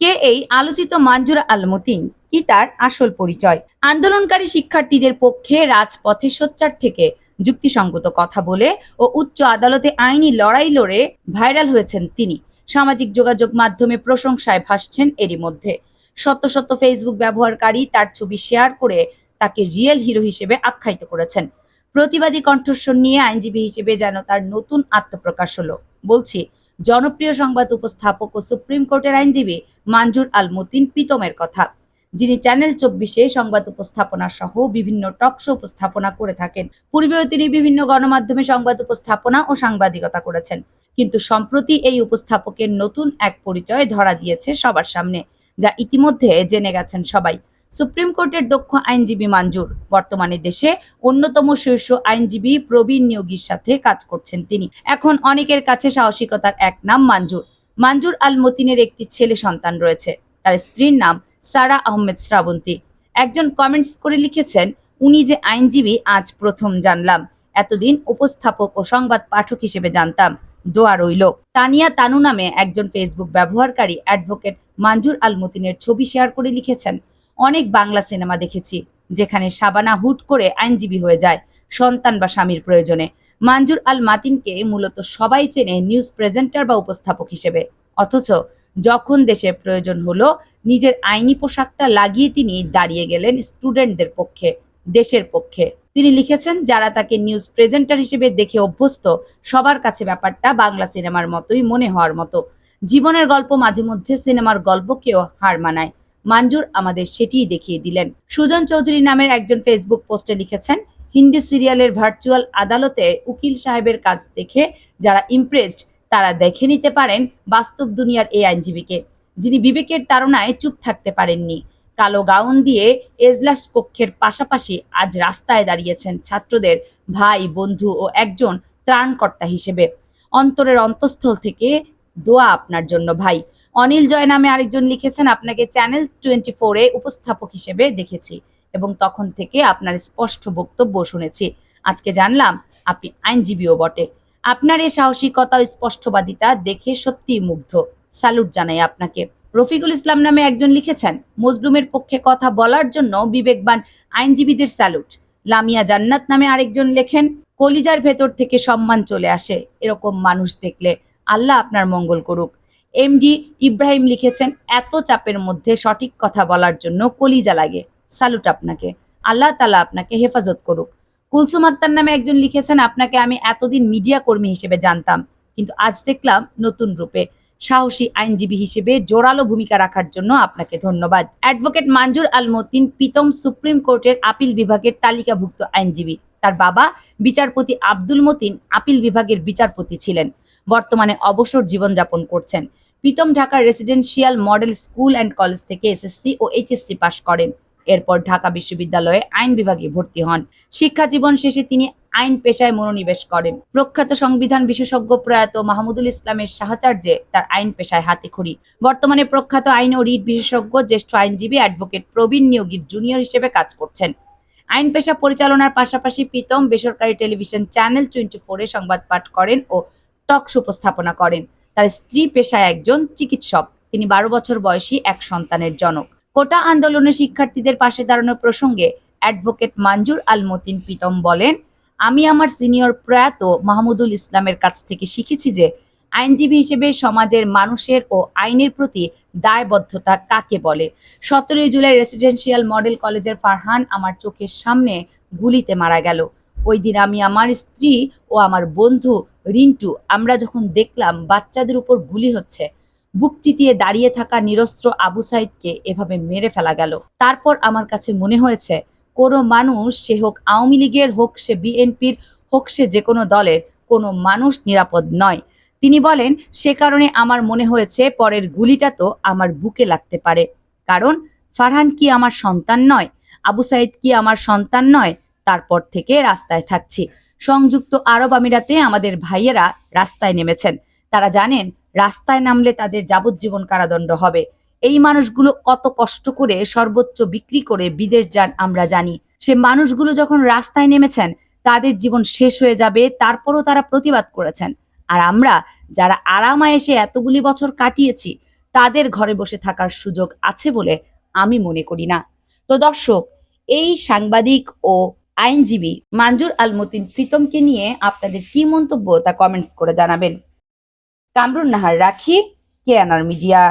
কে এই আলোচিত মাঞ্জুরা আল মতিন কি তার আসল পরিচয়? আন্দোলনকারী শিক্ষার্থীদের পক্ষে রাজপথে সোচ্চার থেকে যুক্তিসঙ্গত কথা বলে ও উচ্চ আদালতে আইনি লড়াই লড়ে ভাইরাল হয়েছেন তিনি। সামাজিক যোগাযোগ মাধ্যমে প্রশংসায় ভাসছেন এরই মধ্যে। শত শত ফেসবুক ব্যবহারকারী তার ছবি শেয়ার করে তাকে রিয়েল হিরো হিসেবে আখ্যায়িত করেছেন। প্রতিবাদী কণ্ঠস্বর নিয়ে আইনজীবী হিসেবে যেন তার নতুন আত্মপ্রকাশ হলো। বলছি জনপ্রিয় সংবাদ উপস্থাপক ও সুপ্রিম কোর্টের আইনজীবী মানজুর আল মতিন পিতমের কথা। যিনি চ্যানেল চব্বিশে সংবাদ উপস্থাপনা সহ বিভিন্ন টক শো উপস্থাপনা করে থাকেন। পূর্বেও তিনি বিভিন্ন গণমাধ্যমে সংবাদ উপস্থাপনা ও সাংবাদিকতা করেছেন। কিন্তু সম্প্রতি এই উপস্থাপকের নতুন এক পরিচয় ধরা দিয়েছে সবার সামনে, যা ইতিমধ্যে জেনে গেছেন সবাই। সুপ্রিম কোর্টের দক্ষ আইনজীবী মানজুর বর্তমানে দেশে অন্যতম শীর্ষ আইনজীবী প্রবীণ নিয়োগীর সাথে কাজ করছেন তিনি। এখন অনেকের কাছে সাহসিকতার এক নাম মানজুর মানজুর আল মতিনের একটি ছেলে সন্তান রয়েছে। তার স্ত্রীর নাম সারা আহমেদ শ্রাবন্তী। একজন কমেন্টস করে লিখেছেন, উনি যে আইনজীবী, আজ প্রথম জানলাম। এতদিন উপস্থাপক ও সংবাদ পাঠক হিসেবে জানতাম। দোয়া রইল। তানিয়া তানু নামে একজন ফেসবুক ব্যবহারকারী অ্যাডভোকেট মানজুর আল মতিনের ছবি শেয়ার করে লিখেছেন অনেক বাংলা সিনেমা দেখেছি, যেখানে শাবানা হুট করে আইনজীবী হয়ে যায় সন্তান বা স্বামীর প্রয়োজনে। মানজুর আল মাতিনকে মূলত সবাই চেনে নিউজ প্রেজেন্টার বা উপস্থাপক হিসেবে। অথচ যখন দেশের প্রয়োজন হলো, নিজের আইনি পোশাকটা লাগিয়ে তিনি দাঁড়িয়ে গেলেন স্টুডেন্টদের পক্ষে, দেশের পক্ষে। তিনি লিখেছেন, যারা তাকে নিউজ প্রেজেন্টার হিসেবে দেখে অভ্যস্ত, সবার কাছে ব্যাপারটা বাংলা সিনেমার মতোই মনে হওয়ার মতো। জীবনের গল্প মাঝে মধ্যে সিনেমার গল্পকেও হার মানায়। মানজুর আমাদের সেটিই দেখিয়ে দিলেন। সুজন চৌধুরী নামের একজন ফেসবুক পোস্টে লিখেছেন, হিন্দি সিরিয়ালের ভার্চুয়াল আদালতে উকিল সাহেবের কাজ দেখে যারা ইমপ্রেসড তারা দেখে নিতে পারেন বাস্তব দুনিয়ার এই আইনজীবীকে। যিনি বিবেকের তাড়নায় চুপ থাকতে পারেননি। কালো গাউন দিয়ে এজলাস কক্ষের পাশাপাশি আজ রাস্তায় দাঁড়িয়েছেন ছাত্রদের ভাই, বন্ধু ও একজন ত্রাণকর্তা হিসেবে। অন্তরের অন্তঃস্থল থেকে দোয়া আপনার জন্য ভাই। অনিল জয় নামে আরেকজন লিখেছেন, আপনাকে চ্যানেল টোয়েন্টি ফোরে উপস্থাপক হিসেবে দেখেছি এবং তখন থেকে আপনার স্পষ্ট বক্তব্য শুনেছি। আজকে জানলাম, আপনি আইনজীবীও বটে। আপনার এই সাহসিকতা ও স্পষ্টবাদিতা দেখে সত্যিই মুগ্ধ। স্যালুট জানাই আপনাকে। রফিকুল ইসলাম নামে একজন লিখেছেন, মজলুমের পক্ষে কথা বলার জন্য বিবেকবান আইনজীবীদের স্যালুট। লামিয়া জান্নাত নামে আরেকজন লেখেন, কলিজার ভেতর থেকে সম্মান চলে আসে। এরকম মানুষ দেখলে আল্লাহ আপনার মঙ্গল করুক। এমডি ইব্রাহিম লিখেছেন, এত চাপের মধ্যে সঠিক কথা বলার জন্য কলিজা লাগে। স্যালুট আপনাকে। আল্লাহ তালা আপনাকে হেফাজত করুক। কুলসুম আক্তার নামে একজন লিখেছেন, আপনাকে আমি এতদিন মিডিয়া কর্মী হিসেবে জানতাম, কিন্তু আজ দেখলাম নতুন রূপে। সাহসী আইনজীবী হিসেবে জোরালো ভূমিকা রাখার জন্য আপনাকে ধন্যবাদ। অ্যাডভোকেট মানজুর আল মতিন, প্রীতম সুপ্রিম কোর্টের আপিল বিভাগের তালিকাভুক্ত আইনজীবী। তার বাবা বিচারপতি আব্দুল মতিন, আপিল বিভাগের বিচারপতি ছিলেন। বর্তমানে অবসর জীবনযাপন করছেন। প্রীতম ঢাকার residential model school and college থেকে এসএসসি ও এইচএসসি পাশ করেন। এরপর ঢাকা বিশ্ববিদ্যালয়ে আইন বিভাগে ভর্তি হন। শিক্ষা জীবন শেষে তিনি আইন পেশায় মনোনিবেশ করেন। প্রখ্যাত সংবিধান বিশেষজ্ঞ প্রয়াত মাহমুদুল ইসলামের সাহচর্যে তার আইন পেশায় হাতে খড়ি। বর্তমানে প্রখ্যাত আইন ও রিট বিশেষজ্ঞ, জ্যেষ্ঠ আইনজীবী অ্যাডভোকেট প্রবীণ নিয়োগীর জুনিয়র হিসেবে কাজ করছেন। আইন পেশা পরিচালনার পাশাপাশি প্রীতম বেসরকারি টেলিভিশন চ্যানেল টোয়েন্টি ফোরে সংবাদ পাঠ করেন ও টক শো উপস্থাপনা করেন। তার স্ত্রী পেশায় একজন চিকিৎসক। তিনি বারো বছর বয়সী এক সন্তানের জনক। কোটা আন্দোলনে শিক্ষার্থীদের পাশে দাঁড়ানোর প্রসঙ্গে অ্যাডভোকেট মানজুর আল মতিন প্রীতম বলেন, আমি আমার সিনিয়র প্রয়াত মাহমুদুল ইসলামের কাছ থেকে শিখেছি যে আইনজীবী হিসেবে সমাজের মানুষের ও আইনের প্রতি দায়বদ্ধতা কাকে বলে? সতেরোই জুলাই রেসিডেন্সিয়াল মডেল কলেজের ফারহান আমার চোখের সামনে গুলিতে মারা গেল। ওই দিন আমি আমার স্ত্রী ও আমার বন্ধু রিন্টু, আমরা যখন দেখলাম বাচ্চাদের উপর গুলি হচ্ছে, বুক চিতিয়ে দাঁড়িয়ে থাকা নিরস্ত্র আবু সাইদকে এভাবে মেরে ফেলা গেল। তারপর আমার কাছে মনে হয়েছে, কোনো মানুষ সে হোক আওয়ামী লীগের হোক, সে বিএনপির হোক, সে যে কোনো দলের, কোনো মানুষ নিরাপদ নয়। তিনি বলেন, সে কারণে আমার মনে হয়েছে পরের গুলিটা তো আমার বুকে লাগতে পারে। কারণ, ফারহান কি আমার সন্তান নয়? আবু সাইদ কি আমার সন্তান নয়? তারপর থেকে রাস্তায় থাকছি। সংযুক্ত আরব আমিরাতে আমাদের ভাইয়েরা রাস্তায় নেমেছেন। তারা জানেন, রাস্তায় নামলে তাদের যাবজ্জীবন কারাদণ্ড হবে। এই মানুষগুলো কত কষ্ট করে সর্বোচ্চ বিক্রি করে বিদেশ যান আমরা জানি। সে মানুষগুলো যখন রাস্তায় নেমেছেন, তাদের জীবন শেষ হয়ে যাবে, তারপরও তারা প্রতিবাদ করেছেন। আর আমরা, যারা আরামায় এসে এতগুলি বছর কাটিয়েছি, তাদের ঘরে বসে থাকার সুযোগ আছে বলে আমি মনে করি না। তো দর্শক, এই সাংবাদিক ও আইনজীবী মানজুর আল মতিন প্রীতমকে নিয়ে আপনাদের কি মন্তব্য তা কমেন্টস করে জানাবেন। কামরুন নাহার রাখি, কেয়ানার মিডিয়া।